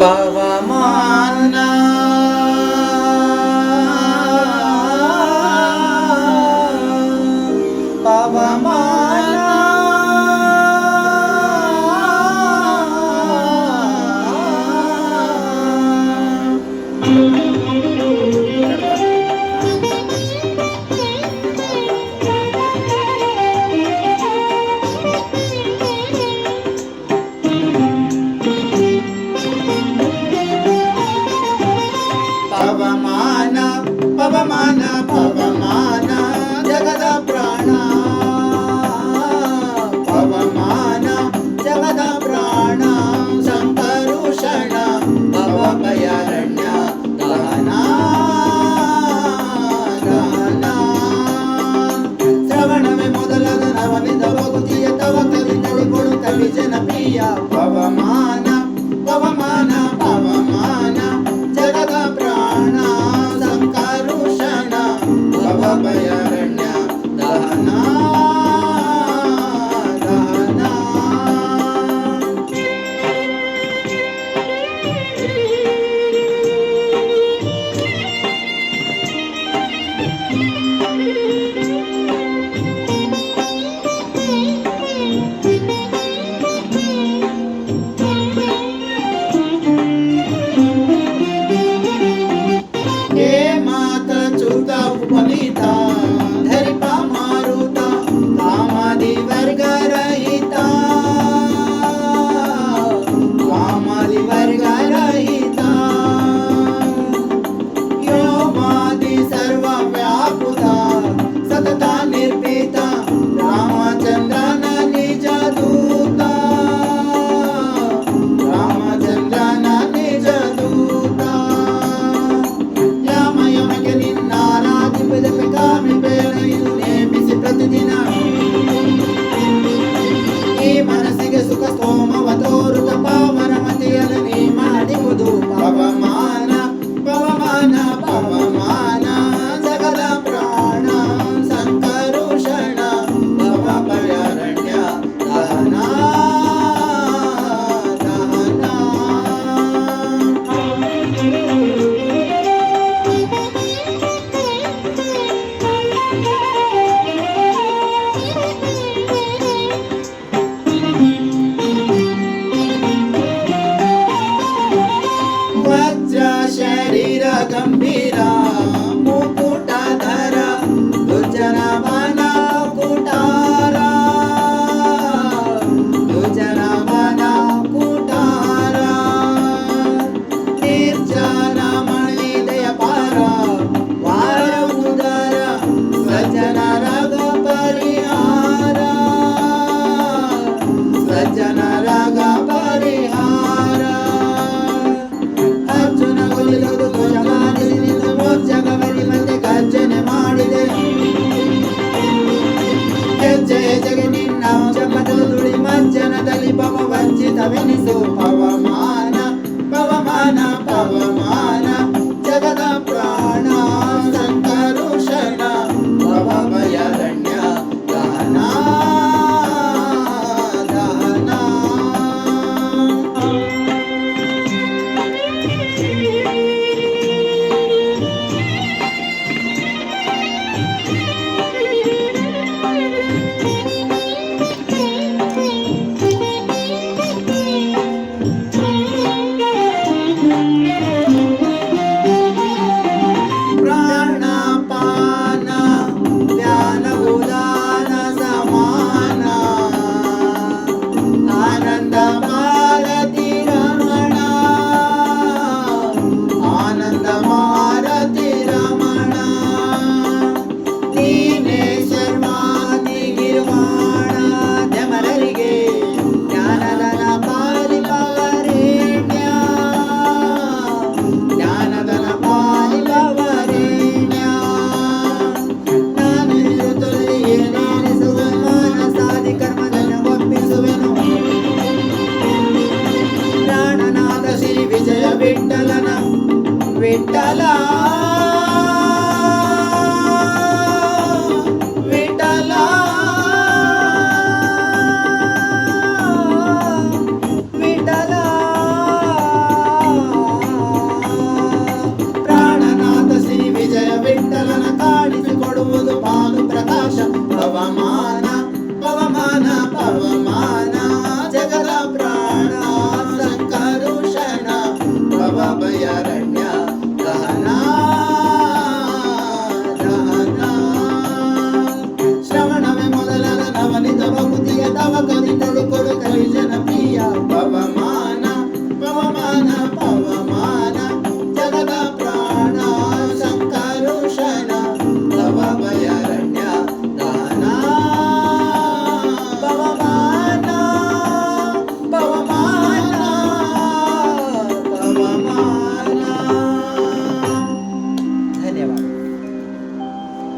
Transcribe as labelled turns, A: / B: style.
A: pavamana. Amen. ಗಂಭೀರ. ಮುಕುಟಧರ ದುರ್ಜನವನ ಕುಟಾರ. ದುರ್ಜನವನ ಕುಟಾರ. ನಿರ್ಜನ ಮಣಿದಯ ಪಾರ ವಾರ ಉದರ ಸಜ್ಜನ So, Pavamana, Pavamana, Pavamana. దోష పవమాన